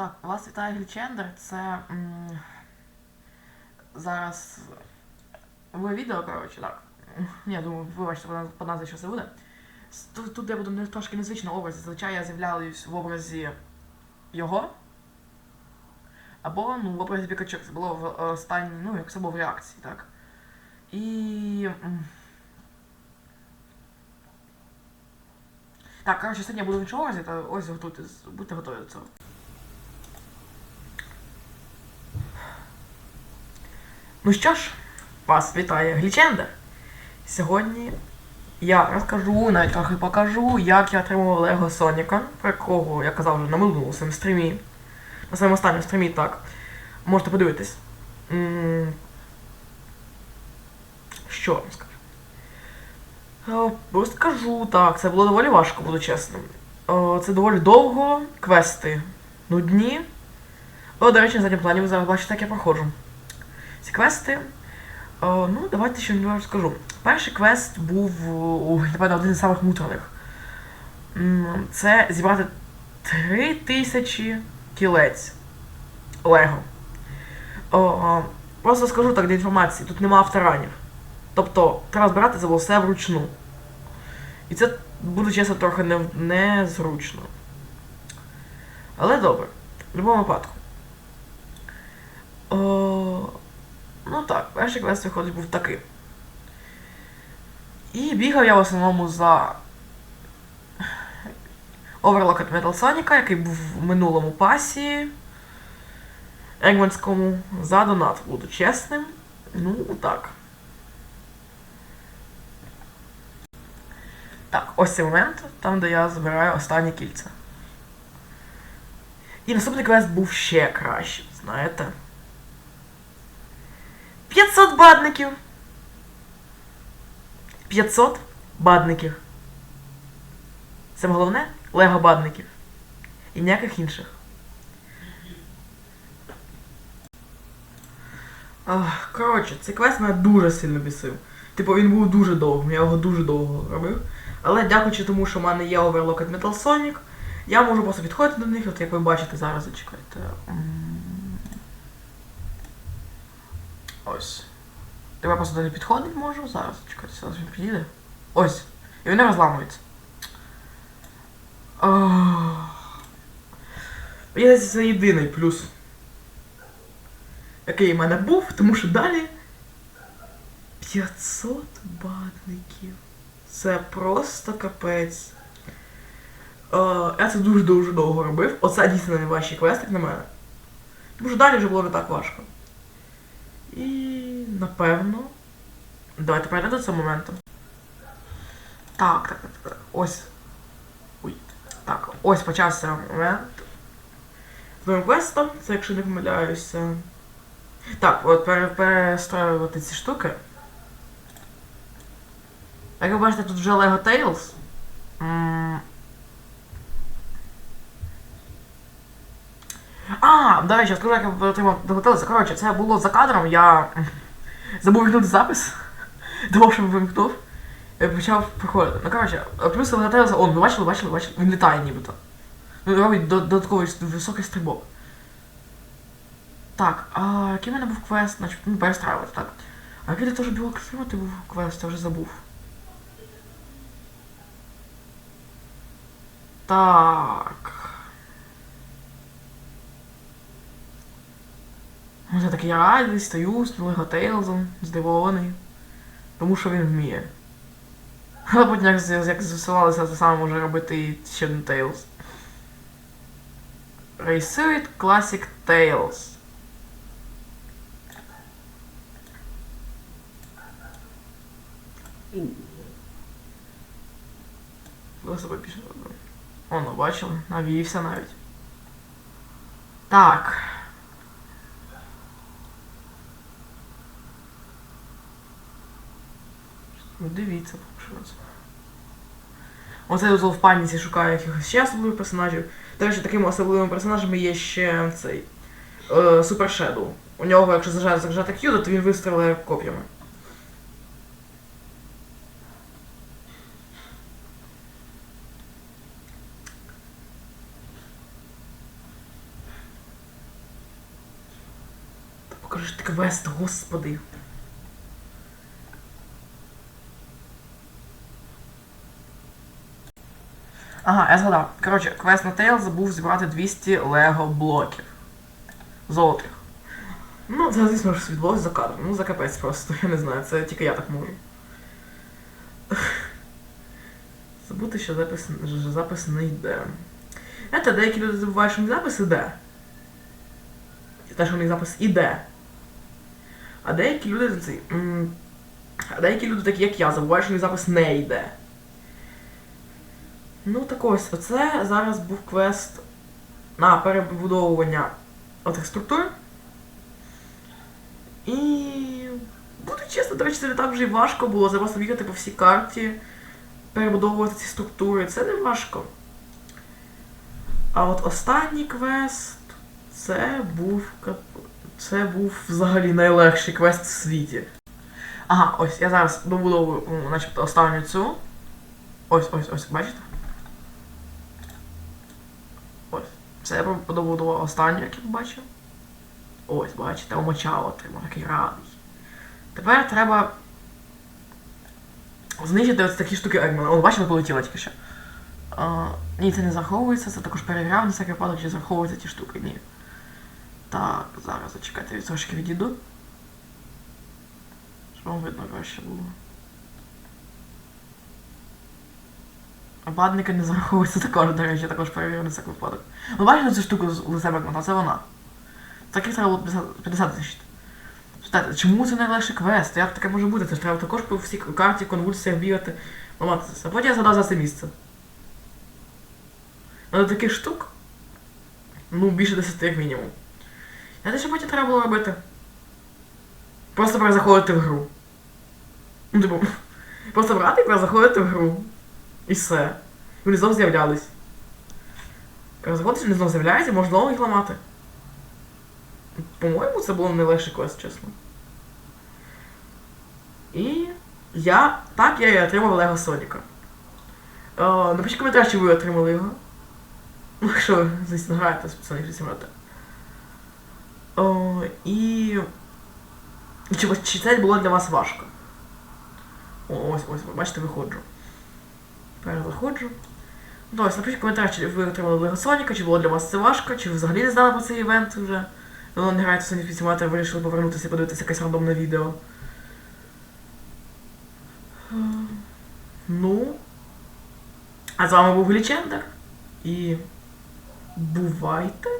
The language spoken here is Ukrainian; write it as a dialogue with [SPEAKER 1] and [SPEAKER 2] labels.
[SPEAKER 1] Так, вас вітає Глічендер. Це м, зараз ви відео, коротше, так. Ні, думаю, вибачте, по назві що це буде. Тут, тут я буду не трошки незвично образі. Зазвичай я з'являлась в образі його. Або ну, в образі Пікачу. Це було в е, останній, ну, як це було в реакції, так. І. Так, коротше, сьогодні я буду в іншому образі, та ось готуйтесь, будьте готові до цього. Ну що ж, вас вітає Глічендер. Сьогодні я розкажу, навіть трохи покажу, як я отримував Лего Соніка, про якого я казав вже на минулому своєму стрімі. На своєму останньому стрімі, так. Можете подивитись. Що вам скажу? Е, Розкажу, так, це було доволі важко, буду чесним. Е, Це доволі довго, квести нудні. О, до речі, на задньому плані ви зараз бачите, як я проходжу. Ці квести. Ну, давайте ще не розкажу. Перший квест був, напевно, один із самих муторних. Це зібрати 3000 кілець Лего. Просто скажу так для інформації, тут нема авторанів. Тобто, треба збирати це все вручну. І це, буду чесно, трохи не, незручно. Але добре, в будь-якому випадку. О, ну так, перший квест виходить був такий. І бігав я в основному за Overlocked Metal Sonic, який був в минулому пасі. Егманському за донат, буду чесним. Ну, так. Так, ось цей момент, там, де я забираю останнє кільце. І наступний квест був ще кращий, знаєте. 500 бадників. 500 бадників. Саме головне лего бадників. І ніяких інших. Коротше, цей квест мене дуже сильно бісив. Типу він був дуже довгим, я його дуже довго робив. Але дякуючи тому, що в мене є Overlocked Metal Sonic, я можу просто підходити до них, от як ви бачите зараз, зачекайте. М. Ось. Тепер просто до них підходити можу. Зараз, чекайте, зараз він підійде. Ось. І вони розламуються. Ах. Мені це єдиний плюс. Який в мене був, тому що далі 500 бадників. Це просто капець. Е, я це дуже-дуже довго робив. Оце дійсно найважчий квест, як на мене. Тому що далі вже було не так важко. І напевно. Давайте перейдемо до цього моменту. Так, так, так, так. Ось. Ой. Так, ось почався момент. З моїм квестом, це якщо не помиляюся. Так, от пере, перестроювати ці штуки. Як ви бачите, тут вже Lego Tales. А, до речі, скажу, як я отримав Tales. Коротше, це було за кадром, я забув вимкнути запис. Думав, що вимкнув. Почав проходити. Ну, коротше, плюс Tales, он, ви бачили, бачили, бачили, він літає нібито. Він робить додатковий високий стрибок. Так, а який в мене був квест, значить, ну, перестраювати, так. А який теж білоксувати був квест, я вже забув. Так. Ось я такий радий, стою Лего Тейлзом, здивований. Тому що він вміє. Але потім як, як з'ясувалося, це саме може робити і ще Tails. Raysuit Classic Tales. Ви себе більше робили. Оно, бачили, навівся навіть. Так. Ну, дивіться, що вас. Оце Узол в паніці шукає якихось ще особливих персонажів. До речі, такими особливими персонажами є ще цей е, Супер Шедоу. У нього, якщо зажати, зажати Q, то він вистрілує коп'ями. Покажи ж ти квест, господи. Ага, я згадав. Коротше, квест на Тейл забув зібрати 200 лего блоків. Золотих. Ну, це, звісно ж, відбулося за кадром. Ну, за капець просто, я не знаю, це тільки я так можу. Забути, що запис, що запис не йде. Знаєте, деякі люди забувають, що них запис іде. І те, що них запис іде. А деякі люди А деякі люди, такі як я, забувають, що них запис не йде. Ну так ось, оце зараз був квест на перебудовування отих структур. І буду чесно, до речі, це не так вже й важко було. Просто бігати по всій карті, перебудовувати ці структури. Це не важко. А от останній квест це був це був взагалі найлегший квест в світі. Ага, ось я зараз добудовую, начебто, останню цю. Ось, ось, ось, бачите? Ось. Це я добудував останню, як я побачив. Ось, бачите, омочало отримав, який радий. Тепер треба знищити ось такі штуки Егмана. О, бачите, полетіла тільки що. А, ні, це не заховується, це також перевіряв на всякий випадок, чи заховуються ті штуки. Ні. Так, зараз зачекайте, трошки відійду. Щоб вам видно краще було. Обладники не зараховуються також, до речі, також перевірив на всякий випадок. Ну бачите цю штуку з лицем Егмана, це вона. Таких треба було 50 50 тисяч. Читайте, чому це найлегший квест? Як таке може бути? Це ж треба також по всій карті, конвульсіях бігати, ламатися. А потім я згадав за це місце. Але таких штук. Ну, більше 10 як мінімум. Знаєте, що потім треба було робити? Просто перезаходити в гру. Ну, типу, просто брати і перезаходити в гру. І все. Вони знов з'являлись. Перезаходиш, вони знов з'являються, можна знову їх ламати. По-моєму, це було найлегший квест, чесно. І я. Так я і отримав Лего Соніка. Е, Напишіть коментар, чи ви отримали його. Ну, якщо ви, звісно, граєте з Sonic Simulator. О, і. Чи, чи це було для вас важко? О, ось, ось, бачите, виходжу. Тепер заходжу. Ну, напишіть коментар, чи ви отримали Лего Соніка, чи було для вас це важко, чи ви взагалі не знали про цей івент вже. Ви не граєте в Sonic Simulator, вирішили повернутися і подивитися якесь рандомне відео. Е, Ну. А з вами був Глічендер. І бувайте.